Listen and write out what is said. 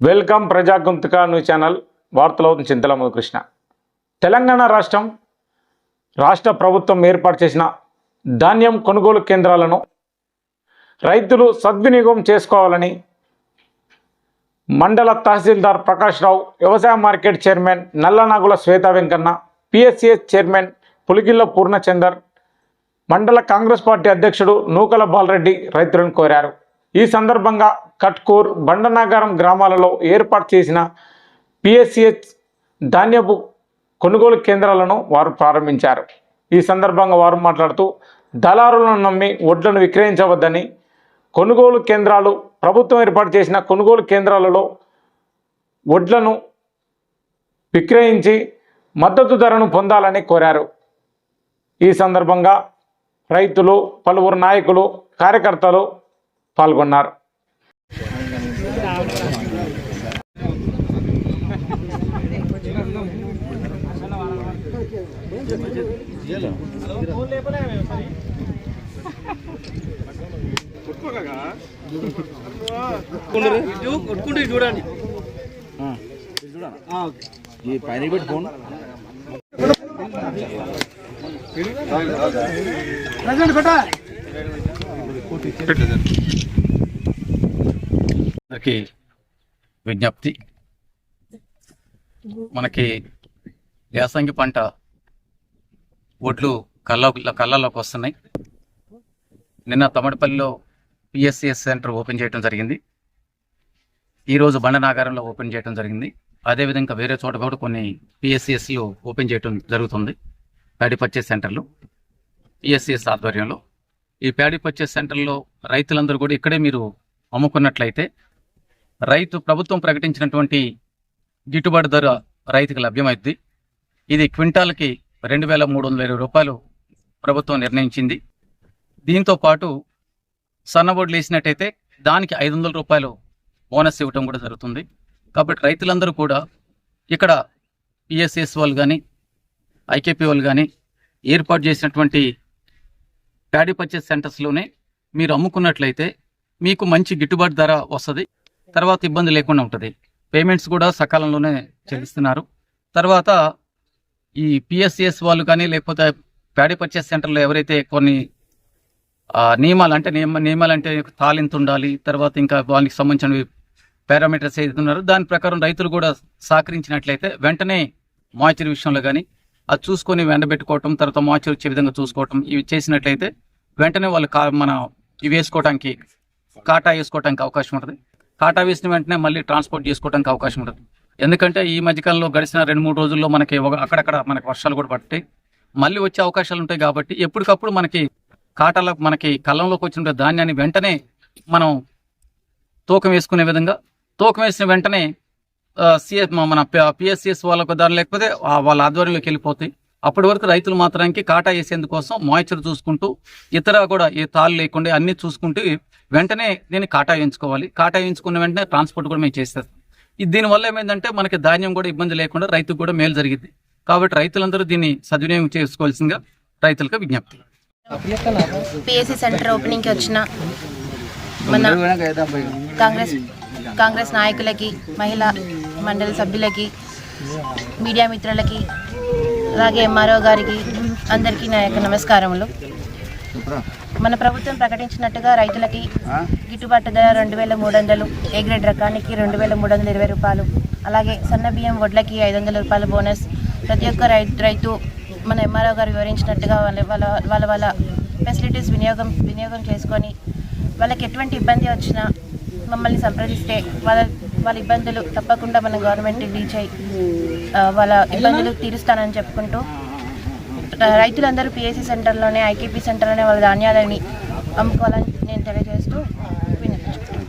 Welcome Prajagonthuka news channel. వార్తలవుతుంది Chintalamma Krishna Telangana రాష్ట్రం రాష్ట్ర ప్రభుత్వం ఏర్పాటు చేసిన ధాన్యం కొనుగోలు కేంద్రాలను రైతులు సద్వినియోగం చేసుకోవాలని మండల తహసీల్దార్ ప్రకాష్ రావు వ్యవసాయ market chairman Nallanagula Swetha Venkanna PSCS chairman Puligilla Purnachandar మండల కాంగ్రెస్ పార్టీ అధ్యక్షుడు నూకల బాలరెడ్డి రైతులను కోరారు. ఈ సందర్భంగా కట్కూర్ బండనాగారం గ్రామాలలో ఏర్పాటు చేసిన పిఎస్సిహెచ్ ధాన్యపు కొనుగోలు కేంద్రాలను వారు ప్రారంభించారు. ఈ సందర్భంగా వారు మాట్లాడుతూ దళారులను నమ్మి వడ్లను విక్రయించవద్దని కొనుగోలు కేంద్రాలు ప్రభుత్వం ఏర్పాటు చేసిన కొనుగోలు కేంద్రాలలో వడ్లను విక్రయించి మద్దతు ధరను పొందాలని కోరారు. ఈ సందర్భంగా రైతులు పలువురు నాయకులు కార్యకర్తలు పాల్గొన్నారు. చూడండి ఈ పైన పెట్టి ఫోన్ మనకి విజ్ఞప్తి. మనకి యాసంగి పంట ఒడ్లు కళ్ళ కళ్ళలోకి వస్తున్నాయి. నిన్న తమడిపల్లిలో పిఎస్సిఎస్ సెంటర్ ఓపెన్ చేయడం జరిగింది. ఈరోజు బండనాగారంలో ఓపెన్ చేయడం జరిగింది. అదేవిధంగా వేరే చోట కూడా కొన్ని పిఎస్సిఎస్లు ఓపెన్ చేయడం జరుగుతుంది. ప్యాడీ పర్చేస్ సెంటర్లు పిఎస్సిఎస్ ఆధ్వర్యంలో. ఈ ప్యాడీ పర్చేస్ సెంటర్లో రైతులందరూ కూడా ఇక్కడే మీరు అమ్ముకున్నట్లయితే రైతు ప్రభుత్వం ప్రకటించినటువంటి గిట్టుబాటు ధర రైతుకు లభ్యమైద్ది. ఇది క్వింటాల్కి రెండు వేల మూడు వందల ఇరవై రూపాయలు ప్రభుత్వం నిర్ణయించింది. దీంతో పాటు సన్నబోర్డులు వేసినట్టయితే దానికి ఐదు వందల రూపాయలు బోనస్ ఇవ్వటం కూడా జరుగుతుంది. కాబట్టి రైతులందరూ కూడా ఇక్కడ పిఎస్ఎస్ వాళ్ళు కానీ ఐకేపీ వాళ్ళు కానీ ఏర్పాటు చేసినటువంటి ప్యాడీ పర్చేస్ సెంటర్స్లోనే మీరు అమ్ముకున్నట్లయితే మీకు మంచి గిట్టుబాటు ధర వస్తుంది. తర్వాత ఇబ్బంది లేకుండా ఉంటుంది. పేమెంట్స్ కూడా సకాలంలోనే చెల్లిస్తున్నారు. తర్వాత ఈ పిఎస్సిఎస్ వాళ్ళు కానీ లేకపోతే ప్యాడీ పర్చేస్ సెంటర్లో ఎవరైతే కొన్ని నియమాలు అంటే నియమ నియమాలు అంటే తాలింత ఉండాలి తర్వాత ఇంకా వాళ్ళకి సంబంధించిన పారామీటర్స్ ఏదైతే ఉన్నారో దాని ప్రకారం రైతులు కూడా సహకరించినట్లయితే వెంటనే మాయిచర్ విషయంలో కానీ అది చూసుకొని వెండబెట్టుకోవటం తర్వాత మాయిచర్ వచ్చే విధంగా చూసుకోవటం ఇవి చేసినట్లయితే వెంటనే వాళ్ళు కా మన ఇవి వేసుకోవడానికి కాటా వేసుకోవడానికి అవకాశం ఉంటుంది. కాటా వేసిన వెంటనే మళ్ళీ ట్రాన్స్పోర్ట్ చేసుకోవడానికి అవకాశం ఉంటుంది. ఎందుకంటే ఈ మధ్యకాలంలో గడిచిన రెండు మూడు రోజుల్లో మనకి అక్కడక్కడ మనకి వర్షాలు కూడా పడతాయి మళ్ళీ వచ్చే అవకాశాలు ఉంటాయి కాబట్టి ఎప్పటికప్పుడు మనకి కాటాల మనకి కళ్ళంలోకి వచ్చిన ధాన్యాన్ని వెంటనే మనం తూకం వేసుకునే విధంగా తూకం వేసిన వెంటనే సిఎస్ మన పిఎస్సిఎస్ వాళ్ళకు దాని లేకపోతే వాళ్ళ ఆధ్వర్యంలోకి వెళ్ళిపోతాయి. అప్పటి వరకు రైతులు మాత్రానికి కాటా వేసేందుకోసం మాయిచర్ చూసుకుంటూ ఇతర కూడా ఏ తాళ్ళు లేకుండా అన్ని చూసుకుంటూ వెంటనే దీన్ని కాటా వేయించుకోవాలి. కాటా వేయించుకున్న వెంటనే ట్రాన్స్పోర్ట్ కూడా మేము చేస్తాం ఇది దీనివల్ల ఏమైందంటే మనకి ధాన్యం కూడా ఇబ్బంది లేకుండా రైతుకు కూడా మేలు జరిగింది. కాబట్టి రైతులందరూ దీన్ని సద్వినియోగం చేసుకోవాల్సిందిగా రైతులకు విజ్ఞప్తి. పిఎస్సి సెంటర్ ఓపెనింగ్కి వచ్చిన మన కాంగ్రెస్ కాంగ్రెస్ నాయకులకి మహిళా మండలి సభ్యులకి మీడియా మిత్రులకి అలాగే ఎంఆర్ఓ గారికి అందరికీ నా యొక్క నమస్కారములు. మన ప్రభుత్వం ప్రకటించినట్టుగా రైతులకి గిట్టుబాటు ధర రెండు వేల మూడు వందలు ఏ గ్రేడ్ రకానికి రెండు వేల మూడు వందల ఇరవై రూపాయలు అలాగే సన్న బియ్యం వడ్లకి ఐదు వందల రూపాయల బోనస్. ప్రతి ఒక్క రైతు రైతు మన ఎంఆర్ఓ గారు వివరించినట్టుగా వాళ్ళ వాళ్ళ వాళ్ళ వాళ్ళ ఫెసిలిటీస్ వినియోగం వినియోగం చేసుకొని వాళ్ళకి ఎటువంటి ఇబ్బంది వచ్చినా మమ్మల్ని సంప్రదిస్తే వాళ్ళ వాళ్ళ ఇబ్బందులు తప్పకుండా మన గవర్నమెంట్ రీచ్ అయ్యి వాళ్ళ ఇబ్బందులు తీరుస్తానని చెప్పుకుంటూ రైతులందరూ పిఎస్సి సెంటర్లోనే ఐకేపీ సెంటర్లోనే వాళ్ళ ధాన్యాలని అమ్ముకోవాలని నేను తెలియజేస్తూ